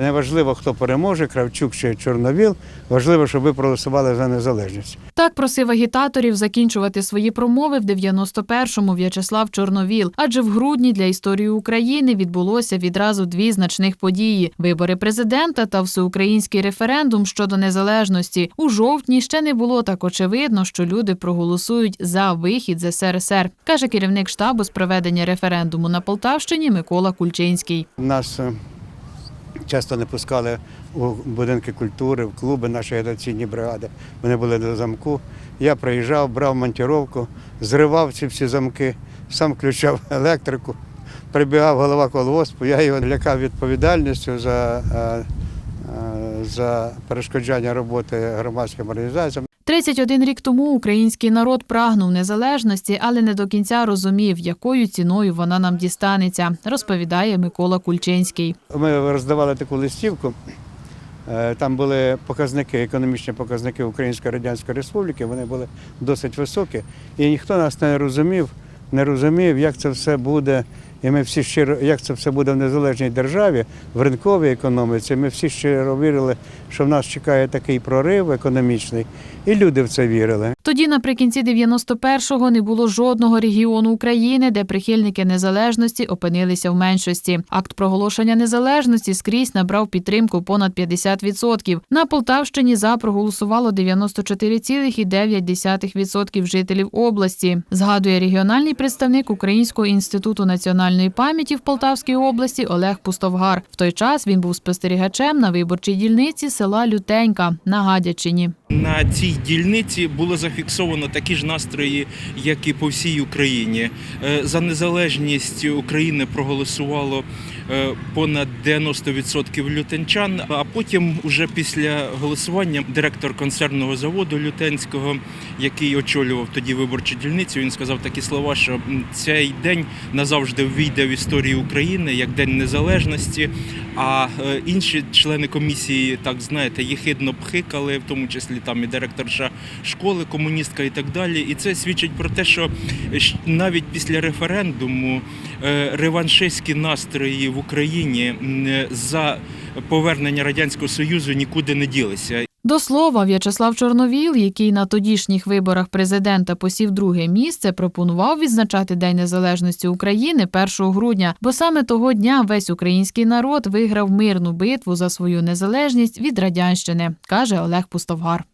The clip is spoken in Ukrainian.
Неважливо, хто переможе, Кравчук чи Чорновіл. Важливо, щоб ви проголосували за незалежність. Так просив агітаторів закінчувати свої промови в 91-му В'ячеслав Чорновіл. Адже в грудні для історії України відбулося відразу дві значних події: вибори президента та всеукраїнський референдум щодо незалежності. У жовтні ще не було так очевидно, що люди проголосують за вихід з СРСР, каже керівник штабу з проведення референдуму на Полтавщині Микола Кульчинський. Нас е, часто не пускали у будинки культури, в клуби, наші агітаційні бригади. Вони були до замку. Я приїжджав, брав монтіровку, зривав ці всі замки, сам включав електрику. Прибігав голова колгоспу, я його лякав відповідальністю за, е, е, за перешкоджання роботи громадським організаціям. 31 рік тому український народ прагнув незалежності, але не до кінця розумів, якою ціною вона нам дістанеться, розповідає Микола Кульчинський. Ми роздавали таку листівку. е, Там були показники, економічні показники Української Радянської Республіки, вони були досить високі. І ніхто нас не розумів, не розумів, як це все буде. І ми всі щиро, як це все буде в незалежній державі, в ринковій економіці. Ми всі щиро вірили, що в нас чекає такий прорив економічний, і люди в це вірили. Тоді, наприкінці 91-го, не було жодного регіону України, де прихильники незалежності опинилися в меншості. Акт проголошення незалежності скрізь набрав підтримку понад 50%. На Полтавщині за проголосувало 94,9% жителів області. Згадує регіональний представник Українського інституту національної пам'яті в Полтавській області Олег Пустовгар. В той час він був спостерігачем на виборчій дільниці села Лютенька на Гадячині. На цій дільниці було зафіксовано такі ж настрої, як і по всій Україні. Е, За незалежність України проголосувало е, понад 90% лютенчан. А потім, уже після голосування, директор концернного заводу Лютенського, який очолював тоді виборчу дільницю, він сказав такі слова, що цей день назавжди ввійде в історію України як День Незалежності. А е, інші члени комісії, так знаєте, єхидно пхикали, в тому числі там і директорша школи, комуністка і так далі. І це свідчить про те, що навіть після референдуму е, реваншистські настрої в Україні е, за повернення радянського союзу нікуди не ділися. До слова, В'ячеслав Чорновіл, який на тодішніх виборах президента посів друге місце, пропонував відзначати День Незалежності України 1 грудня, бо саме того дня весь український народ виграв мирну битву за свою незалежність від радянщини, каже Олег Пустовгар.